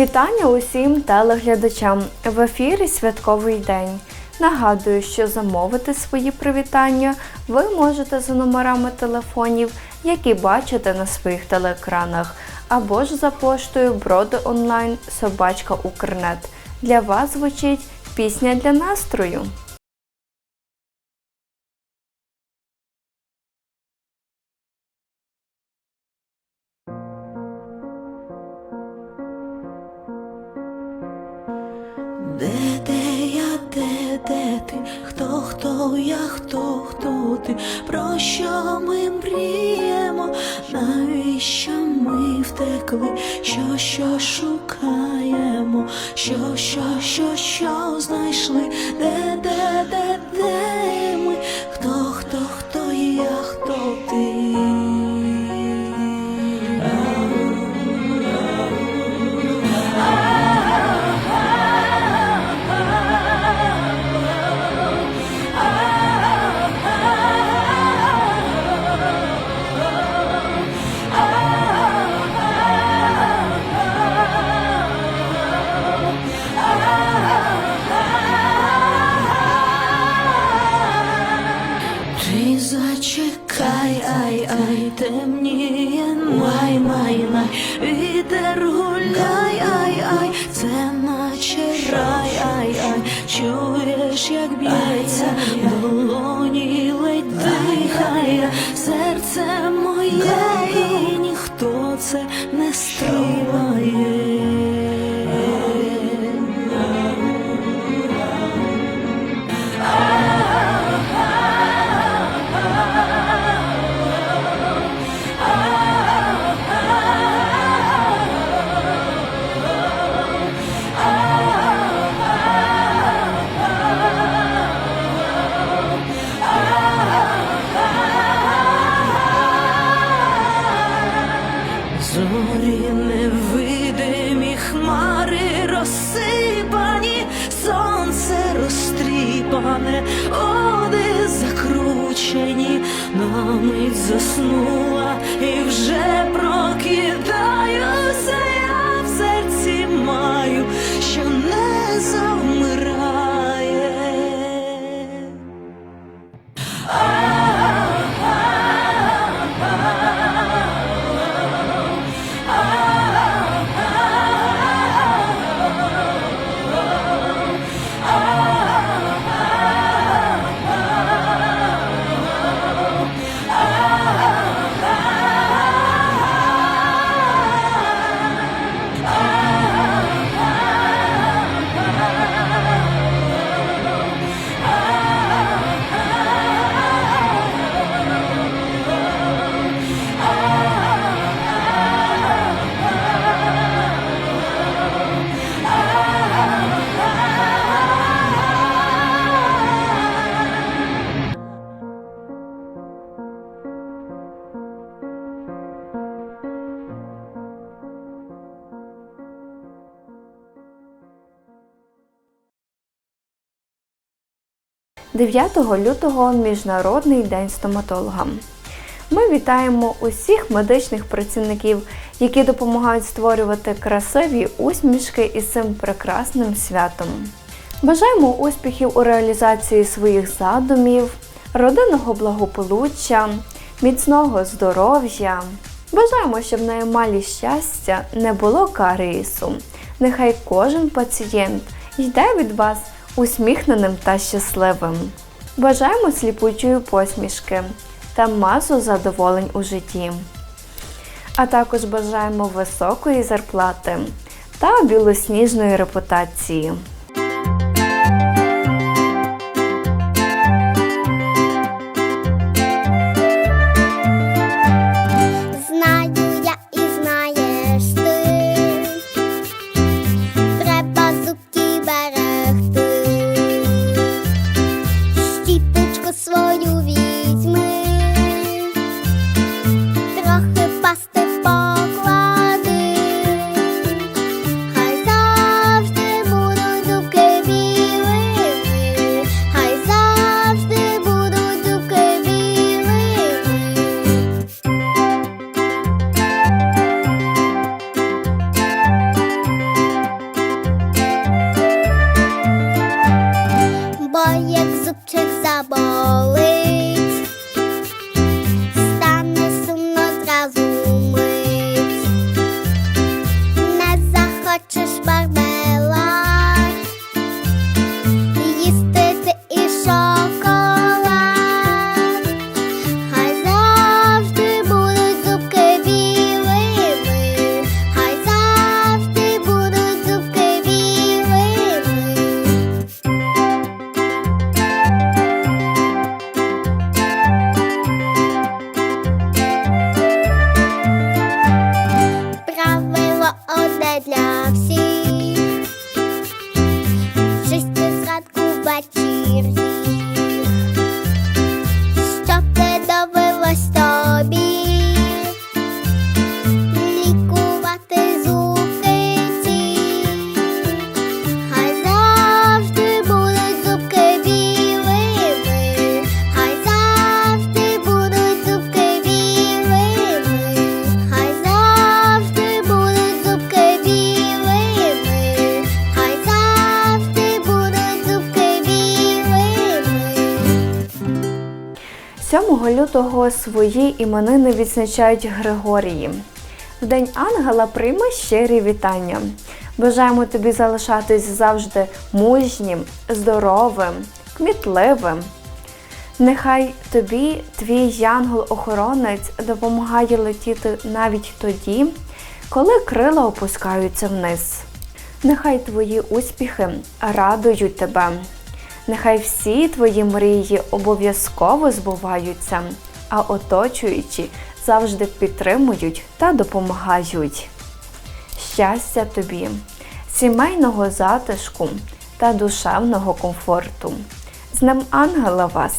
Вітання усім телеглядачам в ефірі Святковий день. Нагадую, що замовити свої привітання ви можете за номерами телефонів, які бачите на своїх телеекранах, або ж за поштою броди онлайн собачка Укрнет. Для вас звучить пісня для настрою. Хто я, хто, хто ти? Про що ми мріємо? Навіщо ми втекли? Що, що шукаємо? Що, що, що, що знайшли? Де, де, де, де чуєш, як б'ється, в долоні ледь дихає, серце моє, і ніхто це 9 лютого Міжнародний день стоматолога. Ми вітаємо усіх медичних працівників, які допомагають створювати красиві усмішки із цим прекрасним святом. Бажаємо успіхів у реалізації своїх задумів, родинного благополуччя, міцного здоров'я. Бажаємо, щоб на емалі щастя не було карієсу. Нехай кожен пацієнт йде від вас усміхненим та щасливим. Бажаємо сліпучої посмішки та масу задоволень у житті. А також бажаємо високої зарплати та білосніжної репутації. jak zup zaboli. лютого свої іменини відзначають Григорії. В День Ангела прийми щирі вітання. Бажаємо тобі залишатись завжди мужнім, здоровим, кмітливим. Нехай тобі твій янгол-охоронець допомагає летіти навіть тоді, коли крила опускаються вниз. Нехай твої успіхи радують тебе. Нехай всі твої мрії обов'язково збуваються, а оточуючі завжди підтримують та допомагають. Щастя тобі, сімейного затишку та душевного комфорту. З ним ангела вас!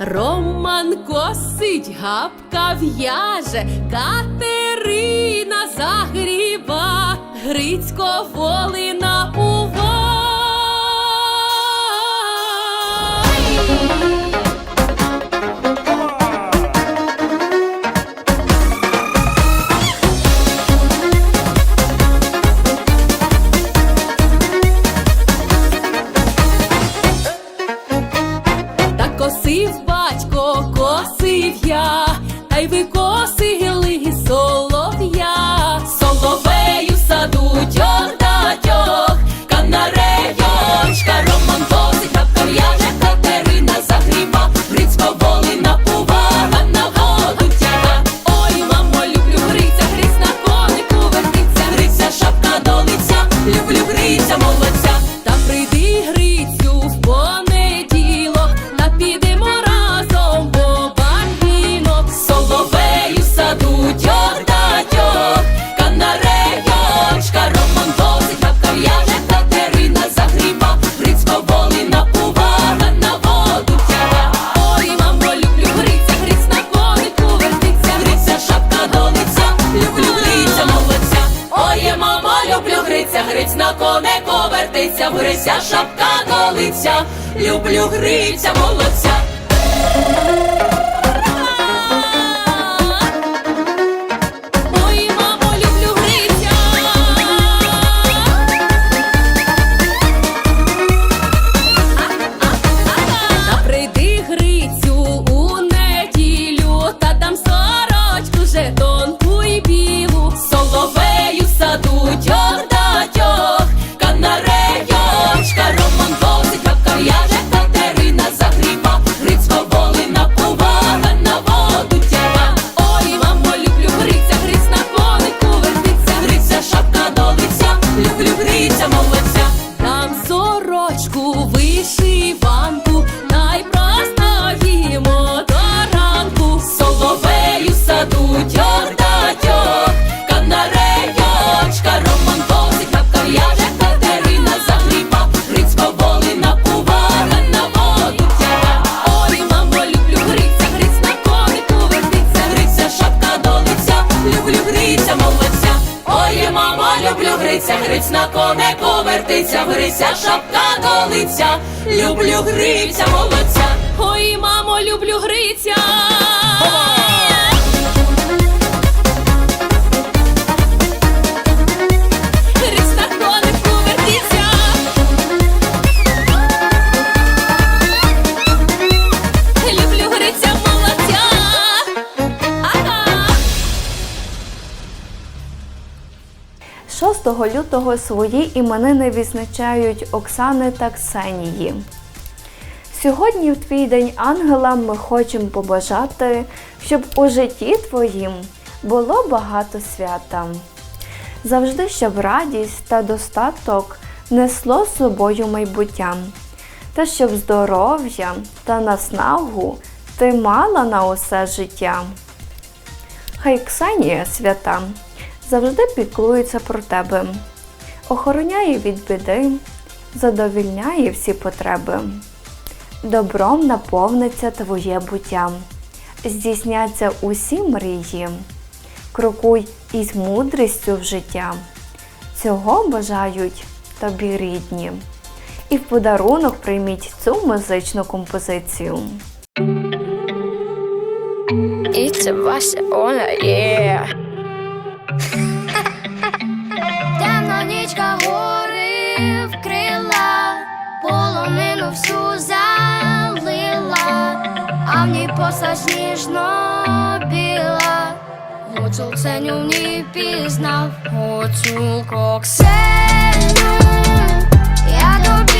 Роман косить, габка в'яже, Катерина загріба, Грицько волина увага. люблю гриця молодця. на коне повертиться, грися шапка до лиця, люблю Гриця, молодця, ой, мамо, люблю Гриця. Лютого свої іменини відзначають Оксани та Ксенії. Сьогодні, в твій день ангела, ми хочемо побажати, щоб у житті твоїм було багато свята. Завжди, щоб радість та достаток несло з собою майбуття, та щоб здоров'я та наснагу ти мала на усе життя. Хай Ксенія свята завжди піклується про тебе, охороняє від біди, задовільняє всі потреби. Добром наповниться твоє буття, здійсняться усі мрії. Крокуй із мудрістю в життя. Цього бажають тобі рідні. І в подарунок прийміть цю музичну композицію. І це Вася Оля, а в ній постать ніжно біла. Гуцул Ксеню в пізнав, гуцулко Ксеню, я тобі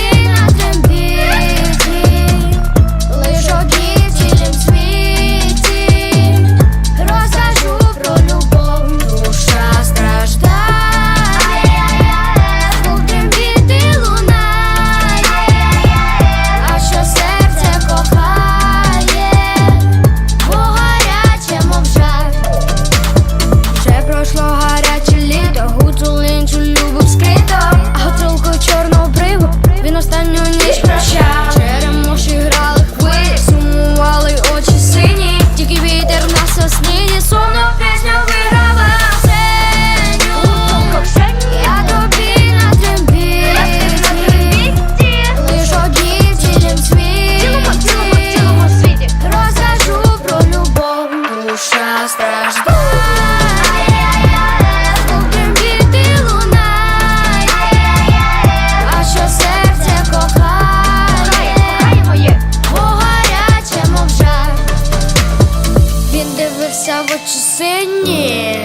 дивився в очі сині,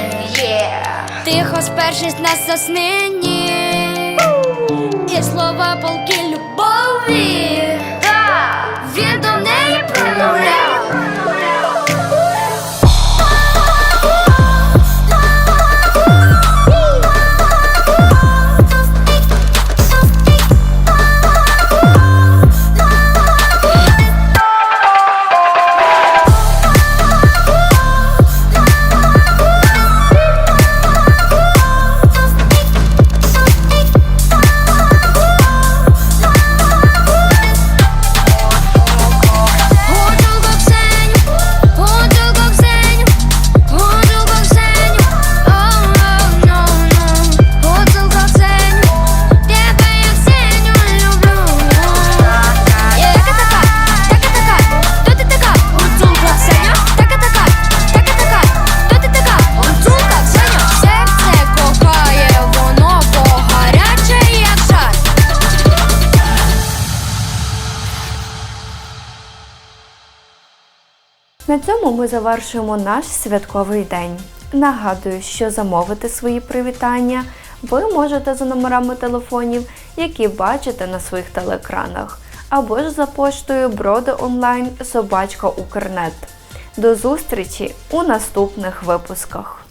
тихо спершись на соснині, і слова полки любові, він до неї промовляв. Цьому ми завершуємо наш святковий день. Нагадую, що замовити свої привітання ви можете за номерами телефонів, які бачите на своїх телеекранах, або ж за поштою бродионлайн собачка Укрнет. До зустрічі у наступних випусках.